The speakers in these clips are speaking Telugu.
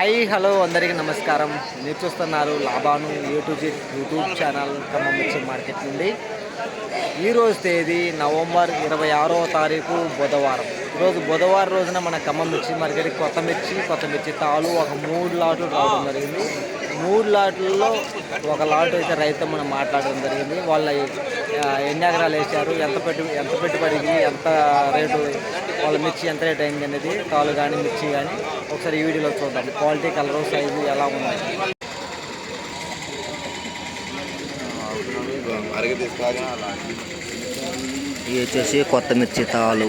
హాయ్ హలో అందరికీ నమస్కారం. మీరు చూస్తున్నారు లాభాను యూట్యూబ్ యూట్యూబ్ ఛానల్ ఖమ్మం మిర్చి మార్కెట్ నుండి. ఈరోజు తేదీ నవంబర్ ఇరవై ఆరో తారీఖు బుధవారం. ఈరోజు బుధవారం రోజున మన ఖమ్మం మిర్చి మార్కెట్ కొత్త మిర్చి కొత్త మిర్చి తాలు ఒక మూడు లాట్లు రావడం జరిగింది. మూడు లాట్లలో ఒక లాట్ అయితే రైతు మనం మాట్లాడడం జరిగింది. వాళ్ళ ఎన్ని ఎకరాలు వేసారు ఎంత పెట్టు ఎంత పెట్టుబడికి ఎంత రేటు వాళ్ళ మిర్చి ఎంత రేట్ అయింది అనేది తాలు కానీ మిర్చి కానీ ఒకసారి ఈ వీడియోలో చూద్దాం. క్వాలిటీ కలర్ సైజు ఎలా ఉన్నాయి ఇవి వచ్చేసి కొత్త మిర్చి తాలు.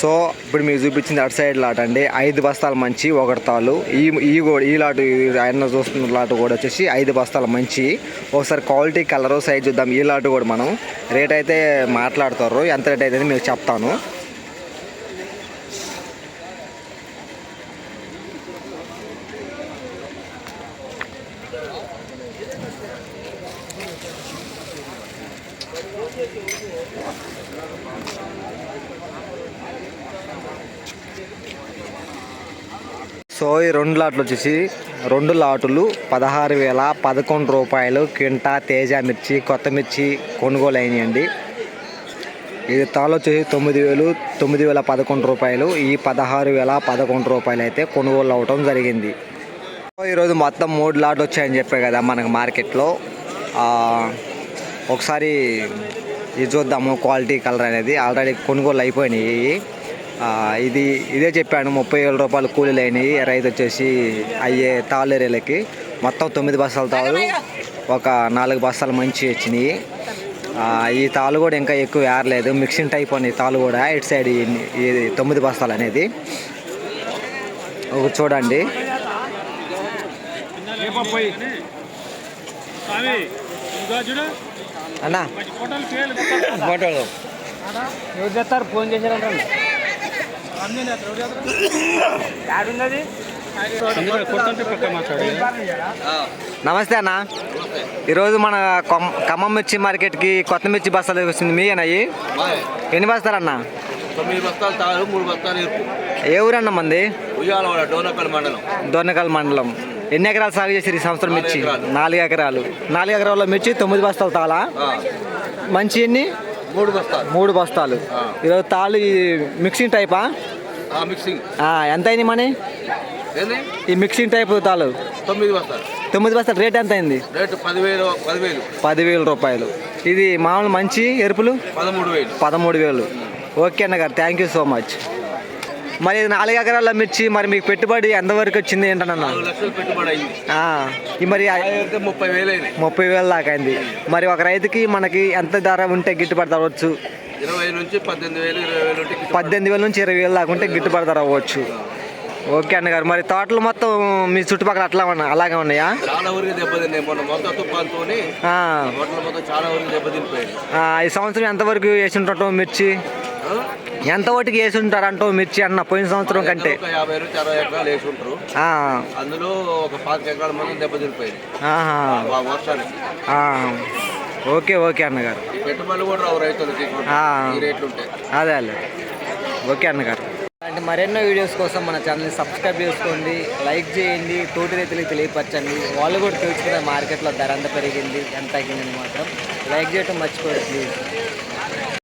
సో ఇప్పుడు మీరు చూపించింది అటు సైడ్ లాట్ అండి. ఐదు బస్తాల మంచి ఒకటి తాలు ఈ ఈ కూడా ఈ లాటు ఆయన చూస్తున్న లాటు కూడా వచ్చేసి ఐదు బస్తాల మంచి. ఒకసారి క్వాలిటీ కలరు సైజ్ చూద్దాం. ఈ లాటు కూడా మనం రేట్ అయితే మాట్లాడతారు. ఎంత రేట్ అయితే మీకు చెప్తాను. సో ఈ రెండు లాట్లు వచ్చేసి రెండు లాటులు పదహారు వేల పదకొండు రూపాయలు క్వింటా తేజ మిర్చి కొత్త మిర్చి కొనుగోలు అయినాయండి ఇది తాలు వచ్చేసి తొమ్మిది వేలు తొమ్మిది వేల పదకొండు రూపాయలు. ఈ పదహారు వేల పదకొండు రూపాయలు అయితే కొనుగోలు అవటం జరిగింది. సో ఈరోజు మొత్తం మూడు లాట్లు వచ్చాయని చెప్పే కదా మనకు మార్కెట్లో. ఒకసారి ఇది చూద్దాము క్వాలిటీ కలర్ అనేది. ఆల్రెడీ కొనుగోలు అయిపోయినాయి. ఇది ఇదే చెప్పాను ముప్పై వేల రూపాయలు కూలీలు అయినాయి రైతు వచ్చేసి అయ్యే తాళ్ళేరేలకి మొత్తం తొమ్మిది బస్తాలు తాళ్ళు ఒక నాలుగు బస్తాలు మంచి వచ్చినాయి. ఈ తాళ్ళు కూడా ఇంకా ఎక్కువ ఏరలేదు. మిక్సింగ్ టైప్ అని తాళ్ళు కూడా ఇటు సైడ్ ఇది తొమ్మిది బస్తాలు అనేది. ఒకటి చూడండి. అన్నా. ఫోటోలు ఎవరు చేస్తారు? ఫోన్ చేశారంటే నమస్తే అన్న. ఈరోజు మన ఖమ్మం మిర్చి మార్కెట్కి కొత్త మిర్చి బస్తాలు వచ్చింది మీ అన్నయ్యి ఎన్ని బస్తాలు అన్న? తొమ్మిది బస్తాలు తాడు మూడు బస్తాలు ఏ ఊరన్న మంది? ఉయ్యాలవాడ డోనకల్ మండలం. దొన్నకల్ మండలం. ఎన్ని ఎకరాలు సాగు చేసారు ఈ సంవత్సరం మిర్చి. నాలుగు ఎకరాలు. నాలుగు ఎకరాల మిర్చి తొమ్మిది బస్తాలు తాళా ఆ, మంచి ఎన్ని? మూడు బస్తాలు. మూడు బస్తాలు. ఈరోజు తాళ్ళు ఈ మిక్సింగ్ టైపా? మిక్సింగ్. ఎంత అయింది మనీ? ఈ మిక్సింగ్ టైప్ తాళ్ళు తొమ్మిది బస్తాలు. తొమ్మిది బస్తాలు. రేట్ ఎంత అయింది రేటు పదివేలు పదివేలు. పదివేల రూపాయలు. ఇది మామూలు మంచి ఎరుపులు? పదమూడు వేలు. పదమూడు వేలు. ఓకే అన్న గారు థ్యాంక్ యూ సో మచ్. మరి నాలుగు ఎకరాల మిర్చి మరి మీకు పెట్టుబడి ఎంతవరకు వచ్చింది ఏంటన్నా మరి ముప్పై వేలు ముప్పై వేల దాకా అయింది. మరి ఒక రైతుకి మనకి ఎంత ధర ఉంటే గిట్టుబాటు అవ్వచ్చు? ఇరవై నుంచి పద్దెనిమిది వేలు ఇరవై వేలు ఉంటే గిట్టుబాటు. పద్దెనిమిది వేల నుంచి ఇరవై వేలు దాకా ఉంటే గిట్టుబాటు ధర అవ్వచ్చు. ఓకే అన్నగారు మరి తోటలు మొత్తం మీ చుట్టుపక్కల అట్లా ఉన్నా అలాగే ఉన్నాయా? చాలా ఊరికి దెబ్బతిన్నాయి. మొన్న మొత్తం తుఫాన్తో ఆ, హోటల్ మొత్తం చాలా ఊరికి దెబ్బతినిపోయాయి. ఈ సంవత్సరం ఎంతవరకు వేసి ఉంటాం మిర్చి? ఎంత ఒకటికి వేసి ఉంటారంటో మిర్చి అన్న? పోయిన సంవత్సరం కంటే. ఒక యాభై నుంచి అరవై ఎకరాలు వేసి ఉంటారు. ఆ, అందులో ఒక పాతిక ఎకరాల మంది దెబ్బతినిపోయింది ఆహా, ఆ వర్షానికి. ఆ, ఓకే ఓకే అన్నగారు. ఈ పెట్టుబడులు కూడా రావు రైతులకి ఆ. ఈ రేట్లు ఉంటాయి అదే అదే. ఓకే అన్నగారు. అంటే మరెన్నో వీడియోస్ కోసం మన ఛానల్ని సబ్స్క్రైబ్ చేసుకోండి. లైక్ చేయండి. తోటి రైతులకు తెలియపరచండి. వాళ్ళు కూడా తెలుసుకునే మార్కెట్లో ధర ఎంత పెరిగింది ఎంత తగ్గిందని మాత్రం లైక్ చేయటం మర్చిపోదు ప్లీజ్